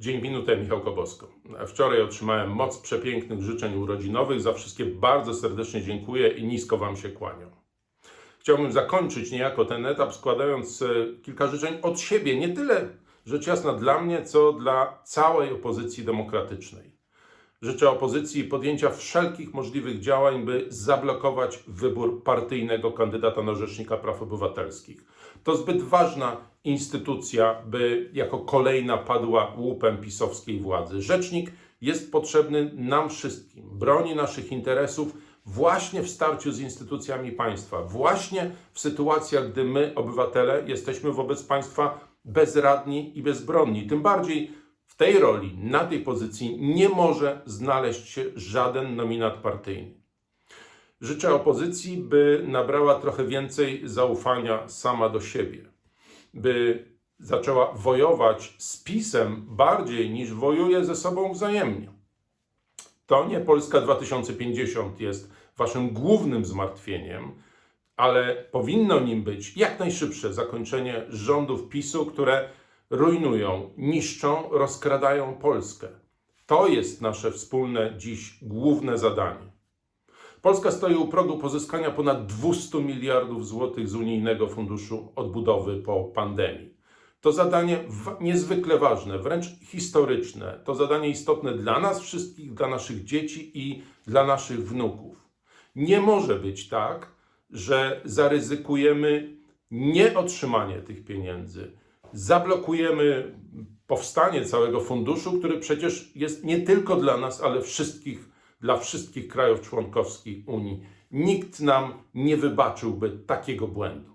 Dzień minutę, Michał Kobosko. Wczoraj otrzymałem moc przepięknych życzeń urodzinowych. Za wszystkie bardzo serdecznie dziękuję i nisko Wam się kłaniam. Chciałbym zakończyć niejako ten etap składając e, kilka życzeń od siebie, nie tyle rzecz jasna dla mnie, co dla całej opozycji demokratycznej. Życzę opozycji podjęcia wszelkich możliwych działań, by zablokować wybór partyjnego kandydata na Rzecznika Praw Obywatelskich. To zbyt ważna instytucja, by jako kolejna padła łupem pisowskiej władzy. Rzecznik jest potrzebny nam wszystkim, broni naszych interesów właśnie w starciu z instytucjami państwa, właśnie w sytuacjach, gdy my, obywatele, jesteśmy wobec państwa bezradni i bezbronni. Tym bardziej tej roli, na tej pozycji nie może znaleźć się żaden nominat partyjny. Życzę opozycji, by nabrała trochę więcej zaufania sama do siebie, by zaczęła wojować z PiSem bardziej niż wojuje ze sobą wzajemnie. To nie Polska 2050 jest waszym głównym zmartwieniem, ale powinno nim być jak najszybsze zakończenie rządów PiSu, które rujnują, niszczą, rozkradają Polskę. To jest nasze wspólne dziś główne zadanie. Polska stoi u progu pozyskania ponad 200 miliardów złotych z Unijnego Funduszu Odbudowy po pandemii. To zadanie niezwykle ważne, wręcz historyczne. To zadanie istotne dla nas wszystkich, dla naszych dzieci i dla naszych wnuków. Nie może być tak, że zaryzykujemy nieotrzymanie tych pieniędzy, zablokujemy powstanie całego funduszu, który przecież jest nie tylko dla nas, ale wszystkich, dla wszystkich krajów członkowskich Unii. Nikt nam nie wybaczyłby takiego błędu.